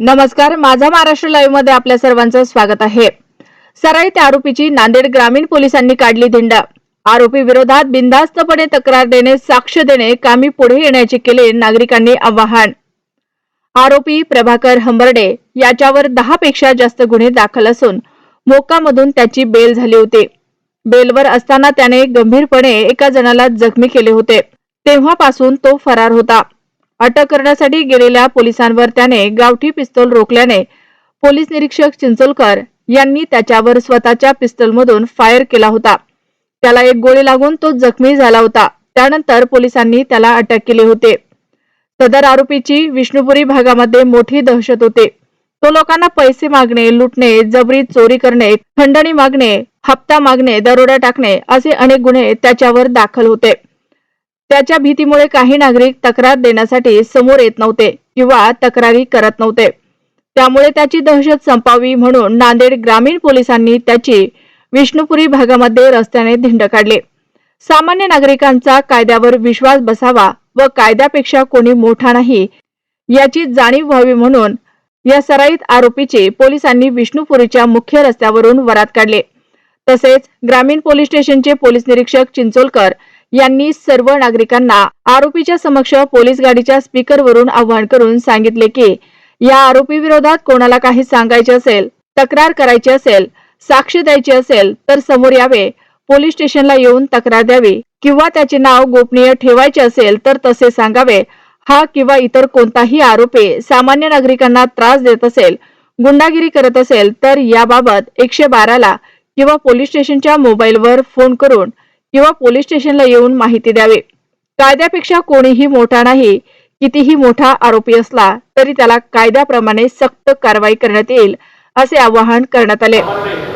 नमस्कार माझा महाराष्ट्र लाईव्हमध्ये आपल्या सर्वांचं स्वागत आहे. सराईत आरोपीची नांदेड ग्रामीण पोलिसांनी काढली धिंड. आरोपी विरोधात बिनधास्तपणे तक्रार देणे साक्ष देणे कामी पुढे येण्याचे केले नागरिकांनी आवाहन. आरोपी प्रभाकर हंबर्डे याच्यावर दहा पेक्षा जास्त गुन्हे दाखल असून मोकामधून त्याची बेल झाली होती. बेलवर असताना त्याने गंभीरपणे एका जणाला जखमी केले होते. तेव्हापासून तो फरार होता. अटक करण्यासाठी गेलेल्या पोलिसांवर त्याने गावठी पिस्तोल रोखल्याने पोलीस निरीक्षक चिंचोलकर यांनी त्याच्यावर स्वतःच्या पिस्तोलमधून फायर केला होता. त्याला एक गोळी लागून तो जखमी झाला होता. त्यानंतर पोलिसांनी त्याला अटक केली होते. सदर आरोपीची विष्णुपुरी भागामध्ये मोठी दहशत होते. तो लोकांना पैसे मागणे लुटणे जबरी चोरी करणे खंडणी मागणे हप्ता मागणे दरोडा टाकणे असे अनेक गुन्हे त्याच्यावर दाखल होते. त्याच्या भीतीमुळे काही नागरिक तक्रार देण्यासाठी समोर येत नव्हते किंवा तक्रारी करत नव्हते. त्यामुळे त्याची दहशत संपावी म्हणून नांदेड ग्रामीण पोलिसांनी त्याची विष्णुपुरी भागामध्ये रस्त्याने धिंड काढले. सामान्य नागरिकांचा कायद्यावर विश्वास बसावा व कायद्यापेक्षा कोणी मोठा नाही याची जाणीव व्हावी म्हणून या सराईत आरोपीचे पोलिसांनी विष्णुपुरीच्या मुख्य रस्त्यावरून वरात काढले. तसेच ग्रामीण पोलीस स्टेशनचे पोलीस निरीक्षक चिंचोलकर यांनी सर्व नागरिकांना आरोपीच्या समक्ष पोलीस गाडीच्या स्पीकरवरून आवाहन करून सांगितले की या आरोपी विरोधात कोणाला काही सांगायचे असेल तक्रार करायची असेल साक्ष द्यायची असेल तर समोर यावे. पोलीस स्टेशनला येऊन तक्रार द्यावी किंवा त्याचे नाव गोपनीय ठेवायचे असेल तर तसे सांगावे. हा किंवा इतर कोणताही आरोपी सामान्य नागरिकांना त्रास देत असेल गुंडागिरी करत असेल तर याबाबत एकशे बाराला किंवा पोलीस स्टेशनच्या मोबाईलवर फोन करून किंवा पोलीस स्टेशनला येऊन माहिती द्यावी. कायद्यापेक्षा कोणीही मोठा नाही कितीही मोठा आरोपी असला तरी त्याला कायद्याप्रमाणे सक्त कारवाई करण्यात येईल असे आवाहन करण्यात आले. मध्ये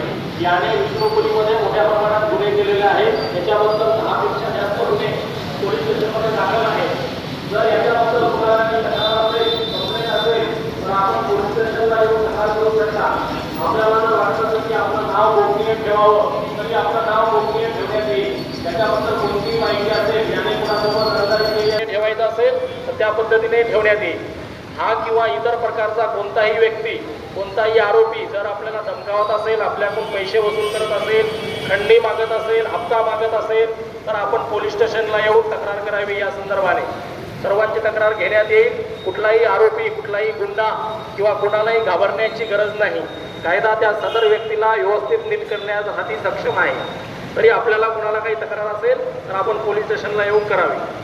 त्या पद्धतीने ठेवण्यात येईल. हा किंवा इतर प्रकारचा कोणताही व्यक्ती कोणताही आरोपी जर आपल्याला धमकावत असेल आपल्याकडून पैसे वसूल करत असेल खंडी मागत असेल हप्ता मागत असेल तर आपण पोलीस स्टेशनला येऊन तक्रार करावी या संदर्भाने. सर्वांची तक्रार घेण्यात येईल. कुठलाही आरोपी कुठलाही गुंडा किंवा कुणालाही घाबरण्याची गरज नाही. कायदा त्या सदर व्यक्तीला व्यवस्थित नीट करण्यासाठी सक्षम आहे. तरी आपल्याला कुणाला काही तक्रार असेल तर आपण पोलीस स्टेशनला येऊन करावी.